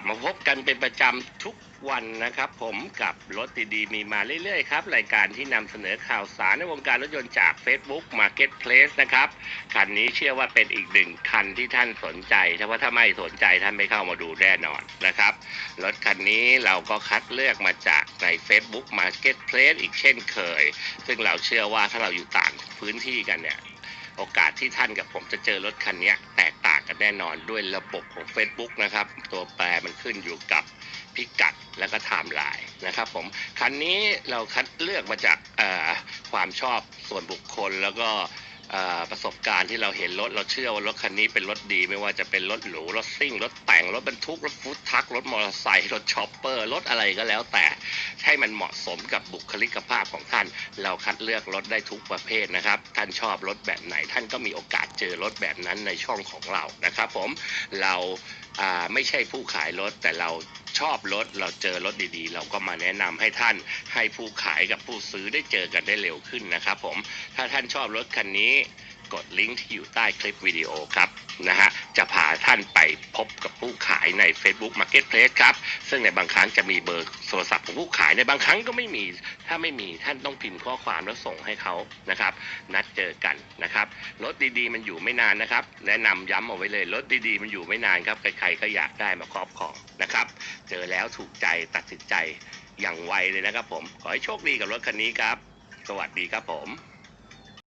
ลับมาพบกันเป็นประจำทุกวันนะครับ ผมกับรถดีๆมีมาเรื่อยๆครับ รายการที่นำเสนอข่าวสารในวงการรถยนต์จาก Facebook Marketplace นะครับ คันนี้เชื่อว่าเป็นอีกหนึ่งคันที่ท่านสนใจถ้าว่าถ้าไม่สนใจท่านไม่เข้ามาดูแน่นอนนะครับ รถคันนี้เราก็คัดเลือกมาจากใน Facebook Marketplace อีกเช่นเคย ซึ่งเราเชื่อว่าถ้าเราอยู่ต่างพื้นที่กันเนี่ยโอกาสที่ท่านกับผมจะเจอรถคันนี้แตก กันแน่นอนด้วยระบบของ Facebook นะครับ ตัวแปรมันขึ้นอยู่กับพิกัดและก็ไทม์ไลน์นะครับผมคันนี้เราคัดเลือกมาจากความชอบส่วนบุคคลแล้วก็ ประสบการณ์ที่เราเห็นรถเราเชื่อว่ารถคันนี้เป็นรถดี ไม่ว่าจะเป็นรถหรูรถซิ่ง รถแต่งรถบรรทุกรถฟู้ดทรัครถมอเตอร์ไซค์รถชอปเปอร์รถอะไรก็แล้วแต่ให้มันเหมาะสมกับบุคลิกภาพของท่าน เราคัดเลือกรถได้ทุกประเภทนะครับ ท่านชอบรถแบบไหน ท่านก็มีโอกาสเจอรถแบบนั้นในช่องของเรานะครับ ผมเราไม่ใช่ผู้ขายรถแต่เรา ชอบรถเราเจอรถดีๆ เราก็มาแนะนำให้ท่านให้ผู้ขายกับผู้ซื้อได้เจอกันได้เร็วขึ้นนะครับผมถ้าท่านชอบรถคันนี้ กดลิงก์ที่อยู่ใต้คลิปวิดีโอครับนะฮะจะพาท่านไปพบกับผู้ขายใน Facebook Marketplace ครับ ซึ่งในบางครั้งจะมีเบอร์โทรศัพท์ของผู้ขายในบางครั้งก็ไม่มี ถ้าไม่มีท่านต้องพิมพ์ข้อความแล้วส่งให้เขานะครับ นัดเจอกันนะครับรถดีๆ มันอยู่ไม่นานนะครับ แนะนำย้ำเอาไว้เลยรถดีๆ มันอยู่ไม่นานครับใครๆก็อยากได้มาครอบครองนะครับ เจอแล้วถูกใจตัดสินใจอย่างไวเลยนะครับผมขอให้โชคดีกับรถคันนี้ครับ สวัสดีครับผม